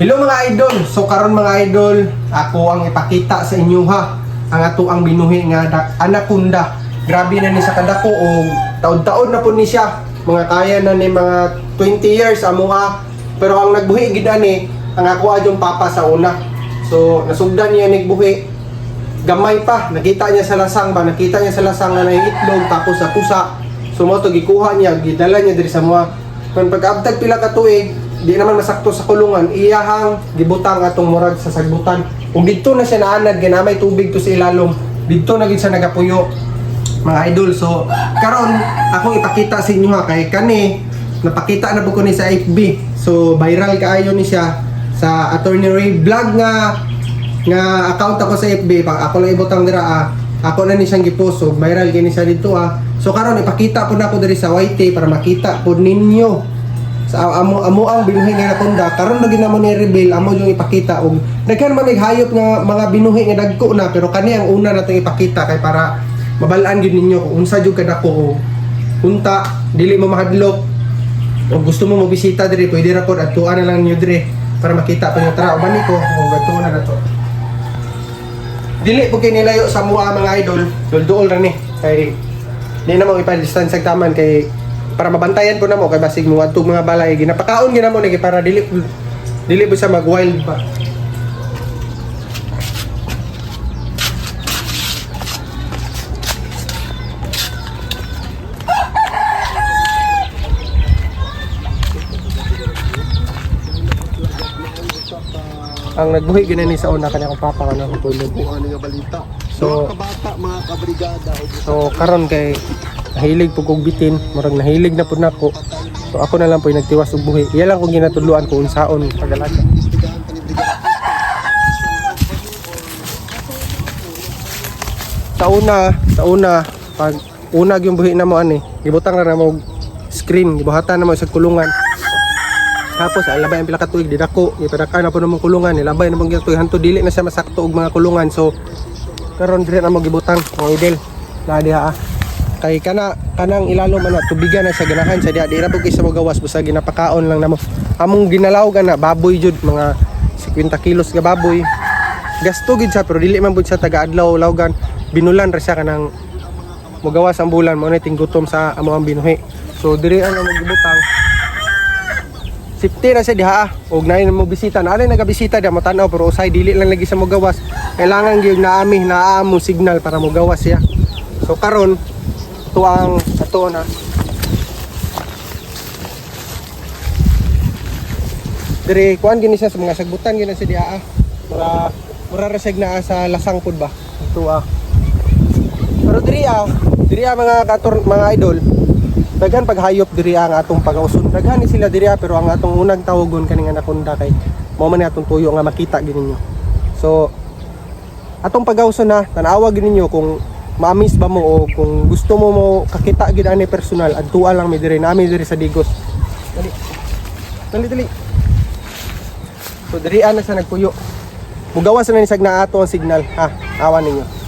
Hello mga idol. So karon mga idol, ako ang ipakita sa inyo ha ang ato ang binuhi nga anaconda. Grabe na ni sa kadako o taon-taon na po ni siya. Mga kaya na ni mga 20 years amo ha. Pero ang nagbuhi gid ani ang ako adyung papa sa una. So nasugdan niya nigbuhi. Gamay pa, nakita niya sa lasang ba, nakita niya sa lasang na itlog tapos sa pusa. So mo to gikuha niya, gidala niya diri sa mga kung pag-abtag pila ka tuig, di naman masakto sa kulungan, iyahang gibutang atong murag sa sagbutan. Kung dito na siya naanad, ganamay tubig to sa ilalom, dito na gid siya nagapuyo. Mga idol, so karon akong ipakita sa inyo ha kay kani napakita na po ko ni sa FB. So viral kaayo ni siya sa Attorney Ray vlog nga nga account ako sa FB pag ako lang ibutang dira ah ako na ni siyang gipost viral kini siya dito ah so karon ipakita po na ako diri sa YT para makita po ninyo sa amo amo ang binuhi nga natunda. Karon lagi namo ni reveal amo yung ipakita og daghan man hayop nga mga binuhi nga dagko na pero kani ang una natong ipakita kay para mabalaan gyud ninyo kung unsa jud kadako og unta dili mo mahadlok. O gusto mo mobisita diri pwede ra pod adtuan na lang niyo diri para makita pa niyo tara uban ko o gadto na nato. Dili po kay sa mua mga idol. Dulduol ra ni. Kay di na mo ipa-distance sa taman kay para mabantayan ko na mo kay basig mo adto mga balay ginapakaon gina mo ni para dili dili po siya mag wild pa ang nagbuhi ginani sa una kanya kong papa kana ko tulog ano nga balita. So- mga kabata, mga kabrigada. So karon kay nahilig po kog bitin, murag nahilig na pud nako. So ako na lang po yung nagtiwas og buhi. Iya lang kung ginatudluan ko unsaon pagalaga. Sa una, sa una pag una yung buhi na mo ani, gibutang na mo screen, gibuhatan na mo sa kulungan. Tapos ay labay ang pila ka tuig didako, ipadaka na po namong kulungan, nilabay na mong tuig hanto dili na siya masakto og mga kulungan. So karon dire na mo gibutang mga idol. Na diha ah. Kay kana kanang ilalom ana tubigan na sa ganahan sa diha di ra pud kay sa magawas basta ginapakaon lang namo. Among ginalaw na baboy jud mga 50 kilos nga baboy. Gasto gid siya pero dili man pud siya taga adlaw lawgan. Binulan ra siya kanang mugawas ang bulan mo na ting gutom sa amo ang binuhi. So diri ang among gibutang. Safety na siya diha ah. og naay mo bisita na nagabisita diha mo tan-aw pero usay dili lang lagi sa mugawas. Kailangan gyud na ami na amo signal para mugawas siya. So karon ito ang ato na Dire kuan gini siya sa mga sagbutan gini siya diha ah. Para mura reseg na sa lasang pud ba. Ito ah. Pero diri ah, diri ah mga kator mga idol, daghan paghayop diri ang atong pagauson. Daghan ni sila diri pero ang atong unang tawogon kaning anaconda kay mao man atong tuyo nga makita gini ninyo. So atong pagauson na tanawa gini ninyo kung maamis ba mo o kung gusto mo mo kakita gid ani personal adtuan lang mi diri nami diri sa Digos. Dali. Dali dali. So diri ana sa nagpuyo. Mugawas na ni sag na ato ang signal ha. Awan ninyo.